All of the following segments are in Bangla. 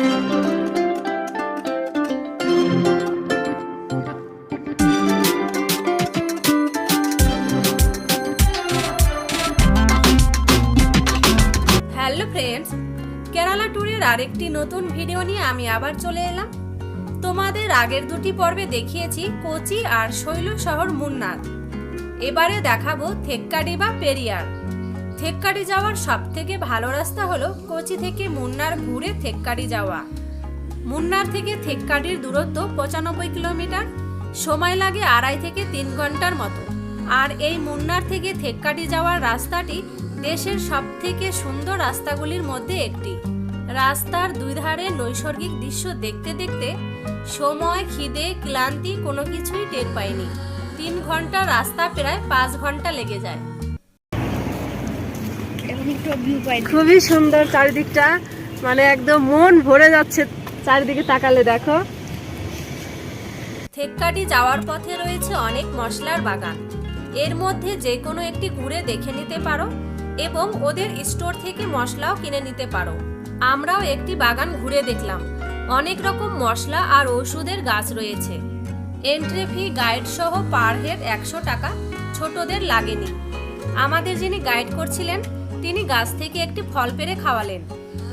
হ্যালো ফ্রেন্ডস কেরালা ট্যুরের আরেকটি নতুন ভিডিও নিয়ে আমি আবার চলে এলাম। তোমাদের আগের দুটি পর্বে দেখিয়েছি কোচি আর শৈল শহর মুন্নার এবারে দেখাবো থেক্কাডি বা পেরিয়ার। থেক্কাডি যাওয়ার সব থেকে ভালো রাস্তা হলো কোচি থেকে মুন্নার ঘুরে থেক্কাডি যাওয়া। মুন্নার থেকে থেক্কাডির দূরত্ব পঁচানব্বই কিলোমিটার, সময় লাগে আড়াই থেকে তিন ঘণ্টার মতো। আর এই মুন্নার থেকে থেক্কাডি যাওয়ার রাস্তাটি দেশের সব থেকে সুন্দর রাস্তাগুলির মধ্যে একটি। রাস্তার দুই ধারে নৈসর্গিক দৃশ্য দেখতে দেখতে সময়, খিদে, ক্লান্তি কোনো কিছুই টের পায়নি। তিন ঘণ্টা রাস্তা প্রায় পাঁচ ঘণ্টা লেগে যায়। খুবই সুন্দর চারিদিকটা। মানে একদম মন ভরে যাচ্ছে চারিদিকে তাকালে দেখো। থেক্কাটি যাওয়ার পথে রয়েছে অনেক মশলার বাগান। এর মধ্যে যে কোনো একটি ঘুরে দেখে নিতে পারো এবং ওদের স্টোর থেকে মশলাও কিনে নিতে পারো। আমরাও একটি বাগান ঘুরে দেখলাম। অনেক রকম মশলা আর ওষুধের গাছ রয়েছে। এন্ট্রি ফি গাইড সহ পার হেড একশো টাকা ছোটদের লাগেনি। আমাদের যিনি গাইড করছিলেন তিনি গাছ থেকে একটি ফল পেরে খাওয়ালেন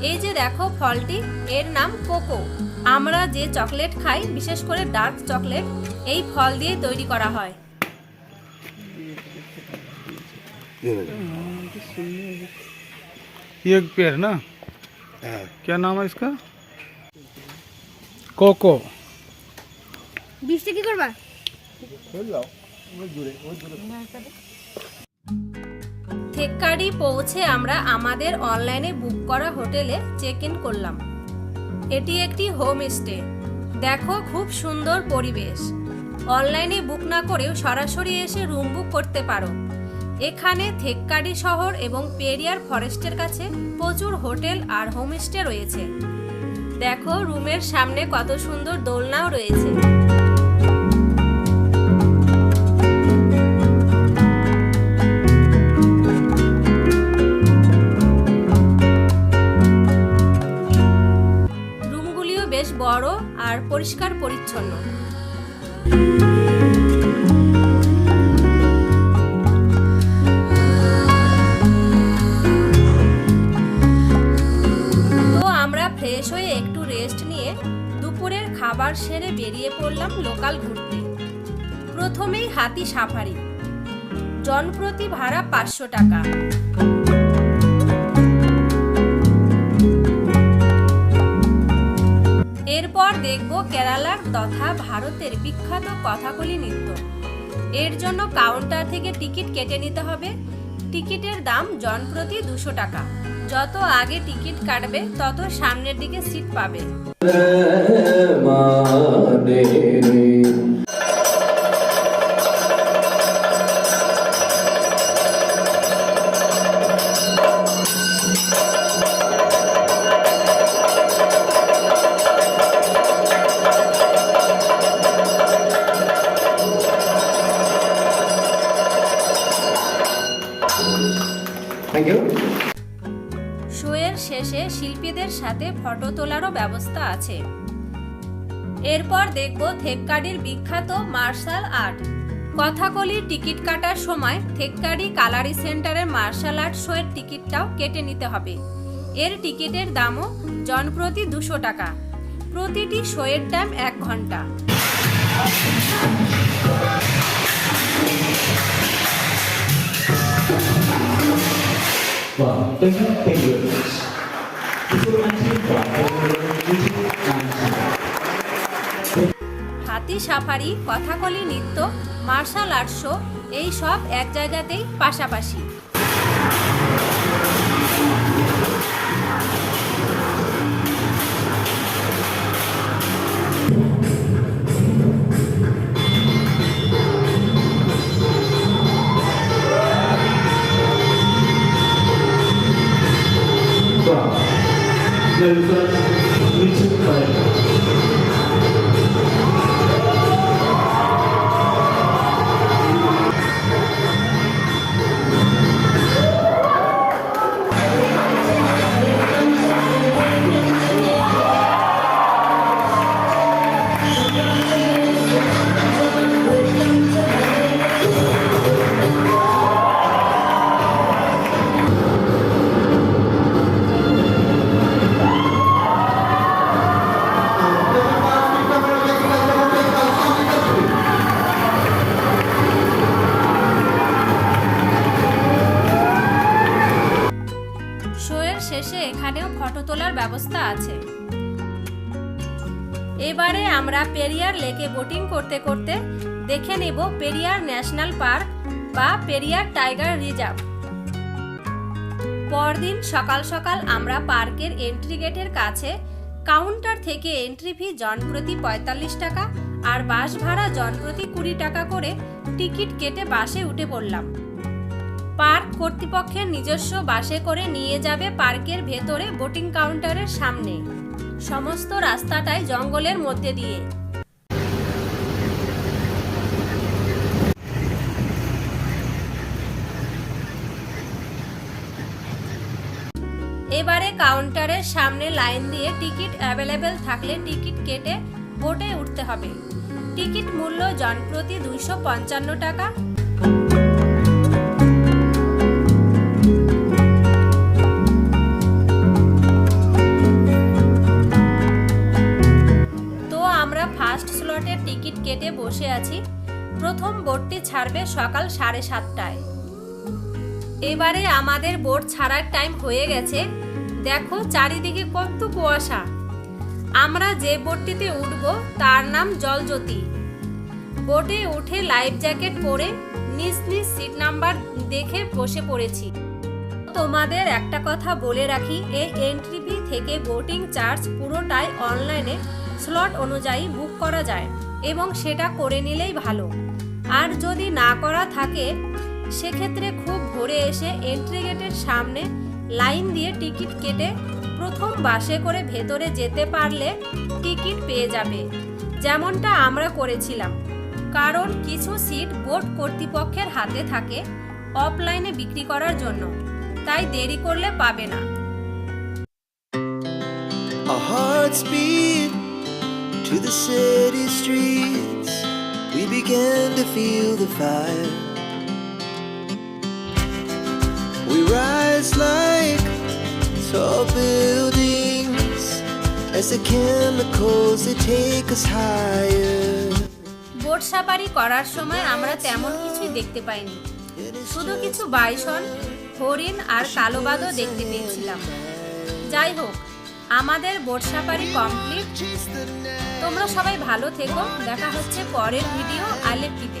এই যে দেখো ফলটি এর নাম কোকো আমরা যে চকলেট খাই বিশেষ করে ডার্ক চকলেট এই ফল দিয়ে তৈরি করা হয় ये एक पेड़ ना क्या नाम है इसका कोको বৃষ্টি কি করবা থেক্কাডি পৌঁছে আমরা আমাদের অনলাইনে বুক করা হোটেলে চেক ইন করলাম। এটি একটি হোম স্টে। দেখো খুব সুন্দর পরিবেশ। অনলাইনে বুক না করেও সরাসরি এসে রুম বুক করতে পারো। এখানে থেক্কাডি শহর এবং পেরিয়ার ফরেস্টের কাছে প্রচুর হোটেল আর হোমস্টে রয়েছে। দেখো রুমের সামনে কত সুন্দর দোলনাও রয়েছে। আর পরিষ্কার পরিচ্ছন্ন। তো আমরা ফ্রেশ হয়ে একটু রেস্ট নিয়ে দুপুরের খাবার সেরে বেরিয়ে পড়লাম লোকাল ঘুরতে। প্রথমেই হাতি সাফারি। জনপ্রতি ভাড়া পাঁচশো টাকা। এরপর দেখব কেরালার তথা ভারতের বিখ্যাত কথাকলি নৃত্য। এর জন্য কাউন্টার থেকে টিকিট কেটে নিতে হবে। টিকিটের দাম জনপ্রতি দুশো টাকা। যত আগে টিকিট কাটবে, তত সামনের দিকে সিট পাবে। শোয়ের শেষে শিল্পীদের সাথে ফটো তোলারও ব্যবস্থা আছে। এরপর দেখব থেক্কাডির বিখ্যাত মার্শাল আর্ট। কথাকলির টিকিট কাটার সময় থেক্কাডি কালারি সেন্টারের মার্শাল আর্ট শোয়ের টিকিটটাও কেটে নিতে হবে। এর টিকিটের দামও জনপ্রতি দুশো টাকা। প্রতিটি শোয়ের টাইম এক ঘণ্টা। হাতি সাফারি কথাকলি নৃত্য মার্শাল আর্ট শো এই সব এক জায়গাতেই পাশাপাশি। ব্যবস্থা আছে। এবারে আমরা পেরিয়ার লেকে বোটিং করতে করতে দেখে নেব পেরিয়ার ন্যাশনাল পার্ক বা পেরিয়ার টাইগার রিজার্ভ। পরদিন সকাল সকাল আমরা পার্কের এন্ট্রি গেটের কাছে কাউন্টার থেকে এন্ট্রি ফি জনপ্রতি পঁয়তাল্লিশ টাকা আর বাস ভাড়া জনপ্রতি কুড়ি টাকা করে টিকিট কেটে বাসে উঠে পড়লাম। পার্ক কর্তৃপক্ষের নিজস্ব বাসে করে নিয়ে যাবে পার্কের ভেতরে বোটিং কাউন্টারের সামনে। সমস্ত রাস্তাটাই জঙ্গলের মধ্যে দিয়ে। এবারে কাউন্টারের সামনে লাইন দিয়ে টিকিট অ্যাভেলেবেল থাকলে টিকিট কেটে বোটে উঠতে হবে। টিকিট মূল্য জনপ্রতি দুইশো পঞ্চান্ন টাকা। ছাড়বে সকাল সাড়ে সাতটায়। এবারে আমাদের বোট ছাড়ার টাইম হয়ে গেছে। দেখো চারিদিকে কত কুয়াশা। আমরা যে বোটটিতে উঠব, তার নাম জলজ্যোতি। বোটে উঠে লাইফ জ্যাকেট পরে নিজ নিজ সিট নাম্বার দেখে বসে পড়েছি। তোমাদের একটা কথা বলে রাখি, এই এন্ট্রি ফি থেকে বোটিং চার্জ পুরোটাই অনলাইনে স্লট অনুযায়ী বুক করা যায় এবং সেটা করে নিলেই ভালো। আর যদি না করা থাকে, সেক্ষেত্রে খুব ভোরে এসে এন্ট্রি গেটের সামনে লাইন দিয়ে টিকিট কেটে প্রথম বাসে করে ভেতরে যেতে পারলে টিকিট পেয়ে যাবে। যেমনটা আমরা করেছিলাম। কারণ কিছু সিট বোট কর্তৃপক্ষের হাতে থাকে অফলাইনে বিক্রি করার জন্য। তাই দেরি করলে পাবে না। Hearts beat to the city streets. We began to feel the fire. We rise like tall buildings as the chemicals they take us higher. Boat safari করার সময় আমরা তেমন কিছুই দেখতে পাইনি শুধু কিছু বাইসন হরিণ আর কালো বাদও দেখতে পেয়েছিলাম যাই হোক আমাদের বোট সাফারি কমপ্লিট তোমরা সবাই ভালো থেকো। দেখা হচ্ছে পরের ভিডিও আলেপ্পিতে।